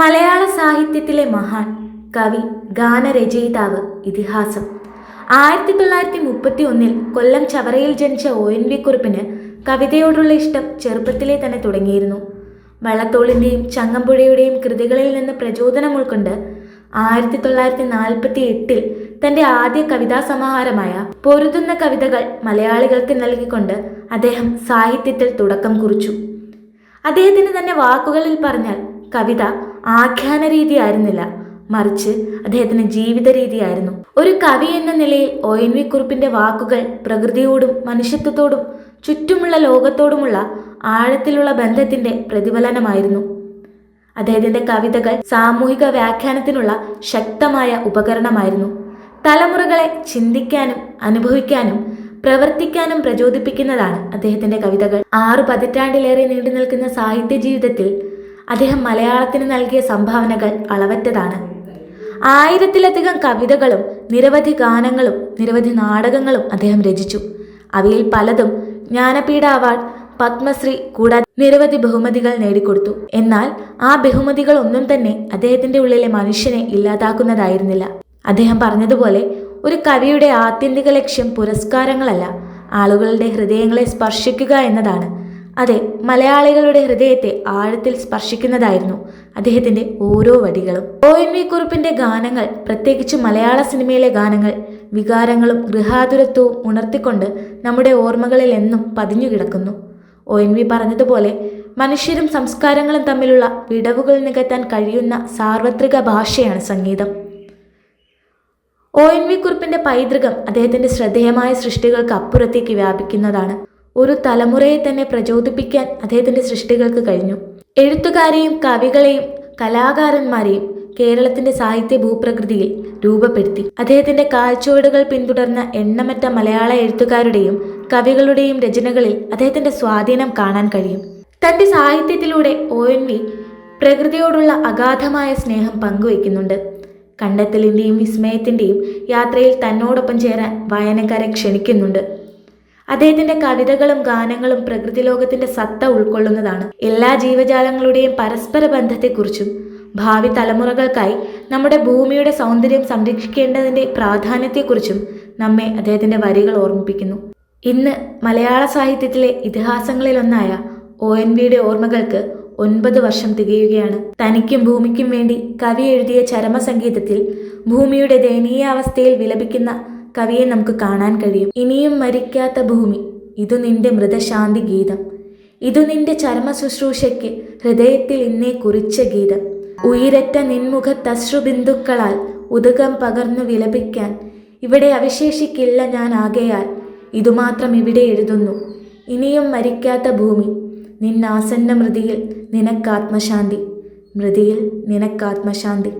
മലയാള സാഹിത്യത്തിലെ മഹാൻ കവി ഗാനരചയിതാവ് ഇതിഹാസം. ആയിരത്തി തൊള്ളായിരത്തി മുപ്പത്തി ഒന്നിൽ കൊല്ലം ചവറയിൽ ജനിച്ച ഒ എൻ വി കുറിപ്പിന് കവിതയോടുള്ള ഇഷ്ടം ചെറുപ്പത്തിലെ തന്നെ തുടങ്ങിയിരുന്നു. വള്ളത്തോളിന്റെയും ചങ്ങമ്പുഴയുടെയും കൃതികളിൽ നിന്ന് പ്രചോദനം ഉൾക്കൊണ്ട് ആയിരത്തി തൊള്ളായിരത്തി നാൽപ്പത്തി എട്ടിൽ തന്റെ ആദ്യ കവിതാ സമാഹാരമായ പൊരുതുന്ന കവിതകൾ മലയാളികൾക്ക് നൽകിക്കൊണ്ട് അദ്ദേഹം സാഹിത്യത്തിൽ തുടക്കം കുറിച്ചു. അദ്ദേഹത്തിന് തന്നെ വാക്കുകളിൽ പറഞ്ഞാൽ കവിത ആഖ്യാന രീതി ആയിരുന്നില്ല മറിച്ച് അദ്ദേഹത്തിന് ജീവിത രീതിയായിരുന്നു ഒരു കവി എന്ന നിലയിൽ ഒ എൻ വി കുറിപ്പിന്റെ വാക്കുകൾ പ്രകൃതിയോടും മനുഷ്യത്വത്തോടും ചുറ്റുമുള്ള ലോകത്തോടുമുള്ള ആഴത്തിലുള്ള ബന്ധത്തിന്റെ പ്രതിഫലനമായിരുന്നു. അദ്ദേഹത്തിന്റെ കവിതകൾ സാമൂഹിക വ്യാഖ്യാനത്തിനുള്ള ശക്തമായ ഉപകരണമായിരുന്നു. തലമുറകളെ ചിന്തിക്കാനും അനുഭവിക്കാനും പ്രവർത്തിക്കാനും പ്രചോദിപ്പിക്കുന്നതാണ് അദ്ദേഹത്തിന്റെ കവിതകൾ. ആറു പതിറ്റാണ്ടിലേറെ നീണ്ടു നിൽക്കുന്ന സാഹിത്യ ജീവിതത്തിൽ അദ്ദേഹം മലയാളത്തിന് നൽകിയ സംഭാവനകൾ അളവറ്റതാണ്. ആയിരത്തിലധികം കവിതകളും നിരവധി ഗാനങ്ങളും നിരവധി നാടകങ്ങളും അദ്ദേഹം രചിച്ചു. അവയിൽ പലതും ജ്ഞാനപീഠ അവാർഡ് പത്മശ്രീ കൂടാതെ നിരവധി ബഹുമതികൾ നേടിക്കൊടുത്തു. എന്നാൽ ആ ബഹുമതികൾ ഒന്നും തന്നെ അദ്ദേഹത്തിന്റെ ഉള്ളിലെ മനുഷ്യനെ ഇല്ലാതാക്കുന്നതായിരുന്നില്ല. അദ്ദേഹം പറഞ്ഞതുപോലെ ഒരു കവിയുടെ ആത്യന്തിക ലക്ഷ്യം പുരസ്കാരങ്ങളല്ല ആളുകളുടെ ഹൃദയങ്ങളെ സ്പർശിക്കുക എന്നതാണ്. അതെ മലയാളികളുടെ ഹൃദയത്തെ ആഴത്തിൽ സ്പർശിക്കുന്നതായിരുന്നു അദ്ദേഹത്തിന്റെ ഓരോ വരികളും. ഒ എൻ വി കുറുപ്പിന്റെ ഗാനങ്ങൾ പ്രത്യേകിച്ച് മലയാള സിനിമയിലെ ഗാനങ്ങൾ വികാരങ്ങളും ഗൃഹാതുരത്വവും ഉണർത്തിക്കൊണ്ട് നമ്മുടെ ഓർമ്മകളിൽ എന്നും പതിഞ്ഞു കിടക്കുന്നു. ഒ എൻ വി പറഞ്ഞതുപോലെ മനുഷ്യരും സംസ്കാരങ്ങളും തമ്മിലുള്ള വിടവുകൾ നികത്താൻ കഴിയുന്ന സാർവത്രിക ഭാഷയാണ് സംഗീതം. ഒ എൻ വി കുറിപ്പിന്റെ പൈതൃകം അദ്ദേഹത്തിന്റെ ശ്രദ്ധേയമായ സൃഷ്ടികൾക്ക് അപ്പുറത്തേക്ക് വ്യാപിക്കുന്നതാണ്. ഒരു തലമുറയെ തന്നെ പ്രചോദിപ്പിക്കാൻ അദ്ദേഹത്തിന്റെ സൃഷ്ടികൾക്ക് കഴിഞ്ഞു. എഴുത്തുകാരെയും കവികളെയും കലാകാരന്മാരെയും കേരളത്തിന്റെ സാഹിത്യ ഭൂപ്രകൃതിയിൽ രൂപപ്പെടുത്തി. അദ്ദേഹത്തിന്റെ കാഴ്ചവടുകൾ പിന്തുടർന്ന എണ്ണമറ്റ മലയാള എഴുത്തുകാരുടെയും കവികളുടെയും രചനകളിൽ അദ്ദേഹത്തിന്റെ സ്വാധീനം കാണാൻ കഴിയും. തന്റെ സാഹിത്യത്തിലൂടെ ഒ. എൻ. വി. പ്രകൃതിയോടുള്ള അഗാധമായ സ്നേഹം പങ്കുവയ്ക്കുന്നുണ്ട്. കണ്ടെത്തലിന്റെയും വിസ്മയത്തിന്റെയും യാത്രയിൽ തന്നോടൊപ്പം ചേരാൻ വായനക്കാരെ ക്ഷണിക്കുന്നുണ്ട്. അദ്ദേഹത്തിന്റെ കവിതകളും ഗാനങ്ങളും പ്രകൃതി ലോകത്തിന്റെ സത്ത ഉൾക്കൊള്ളുന്നതാണ്. എല്ലാ ജീവജാലങ്ങളുടെയും പരസ്പര ബന്ധത്തെക്കുറിച്ചും ഭാവി തലമുറകൾക്കായി നമ്മുടെ ഭൂമിയുടെ സൗന്ദര്യം സംരക്ഷിക്കേണ്ടതിന്റെ പ്രാധാന്യത്തെക്കുറിച്ചും നമ്മെ അദ്ദേഹത്തിന്റെ വരികൾ ഓർമ്മിപ്പിക്കുന്നു. ഇന്ന് മലയാള സാഹിത്യത്തിലെ ഇതിഹാസങ്ങളിലൊന്നായ ഒ എൻ വിയുടെ ഓർമ്മകൾക്ക് ഒൻപത് വർഷം തികയുകയാണ്. തനിക്കും ഭൂമിക്കും വേണ്ടി കവി എഴുതിയ ചരമസംഗീതത്തിൽ ഭൂമിയുടെ ദയനീയാവസ്ഥയിൽ വിലപിക്കുന്ന കവിയെ നമുക്ക് കാണാൻ കഴിയും. ഇനിയും മരിക്കാത്ത ഭൂമി. ഇതു നിന്റെ മൃതശാന്തി ഗീതം. ഇതു നിന്റെ ചരമ ശുശ്രൂഷയ്ക്ക് ഹൃദയത്തിൽ ഇന്നേ കുറിച്ച ഗീതം. ഉയരറ്റ നിൻമുഖത്തശ്രുബിന്ദുക്കളാൽ ഉദകം പകർന്നു വിലപിക്കാൻ. ഇവിടെ അവശേഷിക്കില്ല ഞാൻ ആകയാൽ. ഇതുമാത്രം ഇവിടെ എഴുതുന്നു. ഇനിയും മരിക്കാത്ത ഭൂമി. നിന്നാസന്ന മൃതിയിൽ നിനക്കാത്മശാന്തി. മൃതിയിൽ നിനക്കാത്മശാന്തി.